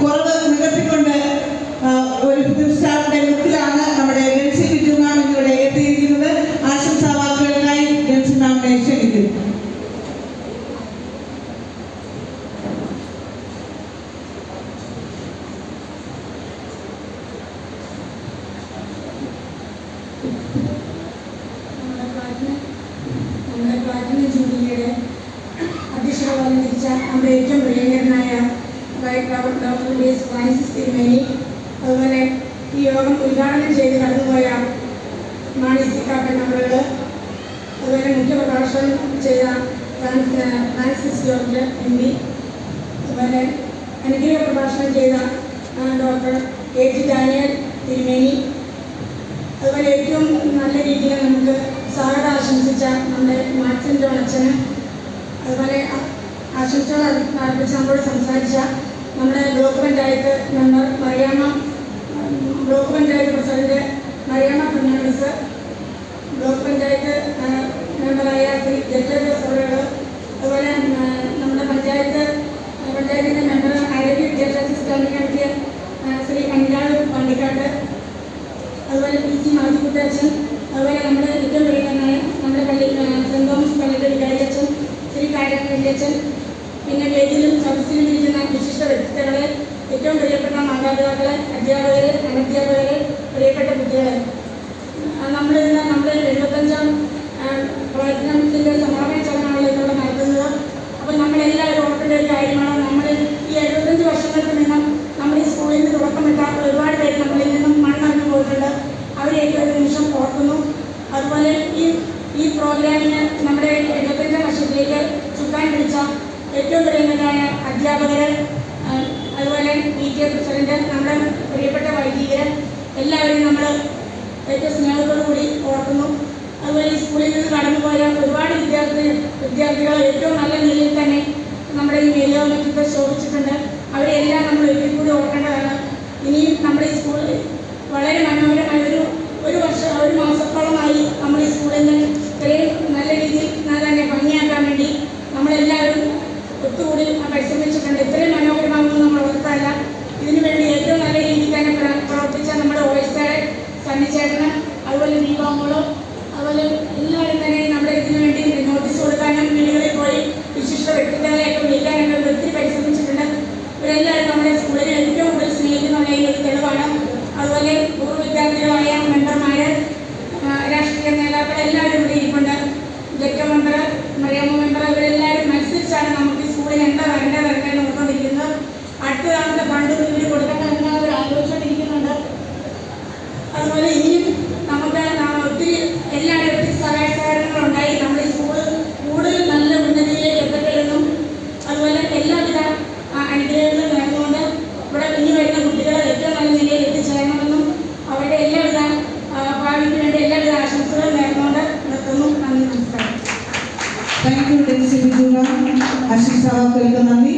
കുറവ് നികത്തിക്കൊണ്ട് ഒരു ഒരു ഡോക്ടർ എസ് ഫ്രാൻസിസ് തിരുമേനി അതുപോലെ ഈ യോഗം ഉദ്ഘാടനം ചെയ്ത് കടന്നുപോയ മാണി സി കാപ്പൻ അതുപോലെ മുഖ്യപ്രഭാഷണം ചെയ്ത ഫ്രാൻസ് ഫ്രാൻസിസ് ജോർജ് എം പി അതുപോലെ അനുഗ്രഹ പ്രഭാഷണം ചെയ്ത ഡോക്ടർ എ ജി ഡാനിയൽ തിരുമേനി. അതുപോലെ ഏറ്റവും നല്ല രീതിയിൽ നമുക്ക് സ്വാഗതം ആശംസിച്ച നമ്മുടെ മാക്സിൻ ജോൺ അച്ഛന് അതുപോലെ ആശംസകൾ അർപ്പി- അർപ്പിച്ച് നമ്മളോട് സംസാരിച്ച നമ്മുടെ block panchayat member Mariamma block panchayat president Mariamma Fernandes block panchayat മെമ്പറായ Shri Judge Jose അതുപോലെ നമ്മുടെ പഞ്ചായത്ത് പഞ്ചായത്തിന്റെ മെമ്പർ ആരോഗ്യ വിദ്യാഭ്യാസ സ്റ്റാൻഡിംഗ് കമ്മിറ്റി ശ്രീ അനിലാട് പണ്ടിക്കാട്ട്. അതുപോലെ പി സി മാജിക്കുട്ടച്ചൻ അതുപോലെ നമ്മുടെ ഏറ്റവും വലിയ നമ്മുടെ പള്ളി സെന്റ് തോമസ് പള്ളിയുടെ വികാരി ശ്രീ കാര്യം വല്യച്ഛൻ പിന്നെ വേദിയിലും സദസ്സിലും ഇരിക്കുന്ന വിശിഷ്ട വ്യക്തികളെ ഏറ്റവും പ്രിയപ്പെട്ട മാതാപിതാക്കളെ അധ്യാപകരെ അനധ്യാപകരെ പ്രിയപ്പെട്ട കുട്ടികളെ. നമ്മളിന്ന് നമ്മുടെ എഴുപത്തഞ്ചാം പ്രവർത്തനത്തിന്റെ സമാപന ചടങ്ങാണല്ലോ ഇവിടെ നടത്തുന്നത്. അപ്പോൾ നമ്മളെല്ലാവരും ഓർക്കേണ്ട ഒരു കാര്യമാണ് നമ്മൾ ഈ എഴുപത്തഞ്ച് വർഷങ്ങൾക്ക് നിന്നും നമ്മുടെ ഈ സ്കൂളിൽ നിന്ന് തുടക്കമിട്ട ഒരുപാട് പേര് നമ്മളിൽ നിന്നും മണ്ണറിഞ്ഞു പോയിട്ടുണ്ട്. അവരെയൊക്കെ ഒരു നിമിഷം ഓർക്കുന്നു. അതുപോലെ ഈ ഈ പ്രോഗ്രാമിന് നമ്മുടെ എഴുപത്തഞ്ചാം വർഷത്തിലേക്ക് ചുക്കാൻ പിടിച്ച ഏറ്റവും പ്രിയങ്കരായ അധ്യാപകർ അതുപോലെ പി. ടി. പ്രസിഡന്റ് നമ്മുടെ പ്രിയപ്പെട്ട വൈദികർ എല്ലാവരും നമ്മൾ ഏറ്റവും സ്നേഹത്തോടുകൂടി ഓർക്കുന്നു. അതുപോലെ സ്കൂളിൽ നിന്ന് കടന്നുപോയ ഒരുപാട് വിദ്യാർത്ഥി വിദ്യാർത്ഥികൾ ഏറ്റവും നല്ല നിലയിൽ തന്നെ നമ്മുടെ ഈ മേലോമറ്റത്ത് ശോഭിച്ചിട്ടുണ്ട്. അവരെല്ലാം നമ്മൾ ഒരിക്കൽ കൂടി ഓർക്കേണ്ടതാണ്. ഇനിയും നമ്മുടെ ഈ സ്കൂളിൽ വളരെ മനോഹരമായ ഒരു ഒരു വർഷം ഒരു മാസത്തോളമായി നമ്മൾ ഈ സ്കൂളിനെ ഇത്രയും നല്ല രീതിയിൽ തന്നെ ഭംഗിയാക്കാൻ വേണ്ടി നമ്മളെല്ലാവരും ഒത്തുകൂടി പരിശ്രമിച്ചിട്ടുണ്ട് ഇത്രയും മനോഹരമാകുമെന്ന് നമ്മൾ ഓർത്തല്ല ഇതിനു വേണ്ടി ഏറ്റവും നല്ല രീതിയിൽ തന്നെ പ്ര- പ്രവർത്തിച്ച നമ്മുടെ ഓയിസ്റ്റാറെ സണ്ണിച്ചേട്ടന് അതുപോലെ ദീപാമോൾ അതുപോലെ എല്ലാവരും തന്നെ നമ്മുടെ ഇതിനു വേണ്ടി നോട്ടീസ് കൊടുക്കാനും വീടുകളിൽ പോയി വിശിഷ്ട വ്യക്തികളെയൊക്കെ വിളിക്കാനൊക്കെ ഇവർ ഒത്തിരി പരിശ്രമിച്ചിട്ടുണ്ട് ഇവരെല്ലാവരും നമ്മുടെ സ്കൂളിനെ ഏറ്റവും കൂടുതൽ സ്നേഹിക്കുന്നുള്ളതിന് ഒരു തെളിവാണ് അതുപോലെ പൂർവ വിദ്യാർത്ഥികളായ മെമ്പർമാര് ആ, രാഷ്ട്രീയ നേതാക്കൾ എല്ലാവരും ഇവിടെ ഇരിപ്പുണ്ട്. ജെറ്റ മെമ്പർ മറിയാമ്മ മെമ്പർ ഇവരെല്ലാവരും മത്സരിച്ചാണ് നമുക്ക് ഈ സ്കൂളിന് എന്താ വരേണ്ടത് വരേണ്ടത് നോക്കിയിരിക്കുന്നത് അടുത്ത തവണത്തെ ഫണ്ട് ഇവർ കൊടുക്കണം എന്ന് അവർ ആലോചിച്ചുകൊണ്ടിരിക്കുന്നുണ്ട് അതുപോലെ ഇനിയും తెలిసి విధంగా అశిస్ సహకరితనని